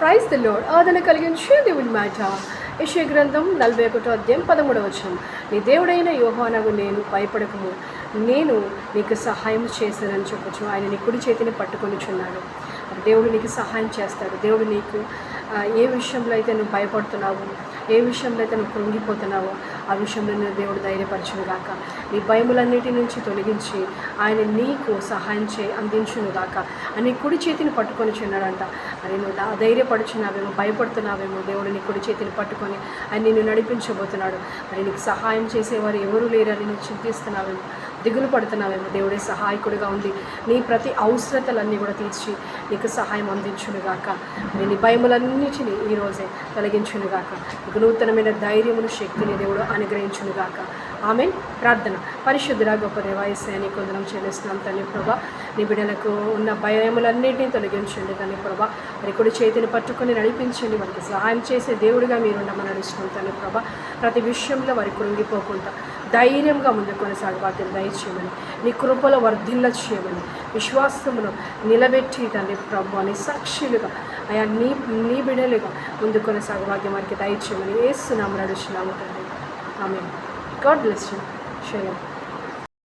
Praise the load Adana కలిగించే దేవుని మాట. యశ గ్రంథం నలభై ఒకటో అధ్యాయం పదమూడవ వచనం. నీ దేవుడైన యోహానకు నేను భయపడకము. నేను నీకు సహాయం చేశానని చెప్పచ్చు ఆయన నీ కుడి చేతిని పట్టుకొనిచున్నాడు. దేవుడు నీకు సహాయం చేస్తాడు. దేవుడు నీకు ఏ విషయంలో అయితే నువ్వు భయపడుతున్నావు ఏ విషయంలో అయితే నువ్వు కృంగిపోతున్నావో ఆ విషయంలో నేను దేవుడు ధైర్యపరచును గాక నీ భయములన్నిటి నుంచి తొలగించి ఆయన నీకు సహాయం చే అందించును గాక అని కుడి చేతిని పట్టుకొని చిన్నాడంట. అని నువ్వు దా- ధైర్యపడుచున్నావేమో భయపడుతున్నావేమో దేవుడు నీ కుడి చేతిని పట్టుకొని ఆయన నిన్ను నడిపించబోతున్నాడు. మరి నీకు సహాయం చేసేవారు ఎవరు లేరని నువ్వు చింతిస్తున్నావేమో. దిగులు పడుతున్నామేమో దేవుడే సహాయకుడిగా ఉండి నీ ప్రతి అవసరతలన్నీ కూడా తీర్చి నీకు సహాయం అందించునుగాక. నీ భయములన్నిటినీ ఈరోజే తొలగించునుగాక. నీకు నూతనమైన ధైర్యమును శక్తిని దేవుడు అనుగ్రహించునుగాక. ఆమె ప్రార్థన. పరిశుద్ధురా గొప్ప దేవాయసాయ కొందరం చెల్లిస్తున్నాం తల్లి ప్రభా. నీ బిడ్డలకు ఉన్న భయములన్నింటినీ తొలగించండి తల్లి ప్రభా. మరి కుడి చేతిని పట్టుకొని నడిపించండి. వారికి సహాయం చేసే దేవుడిగా మీరు ఉండమని నడుస్తున్నాం ప్రభా. ప్రతి విషయంలో వారి కృంగిపోకుండా ధైర్యంగా ముందు కొనసాగి దయచేయమని నీ కృపలో వర్ధిల్ల చేయమని విశ్వాసమును నిలబెట్టి తండ్రి ప్రభు అని సాక్షులుగా అయా నీ నీ బిడలుగా ముందు కొనసాగు వారికి దయచేయమని వేస్తున్నాము నడుచున్నాము తండ్రి. ఆమె గాడ్ బ్లెస్ యూ. షేర్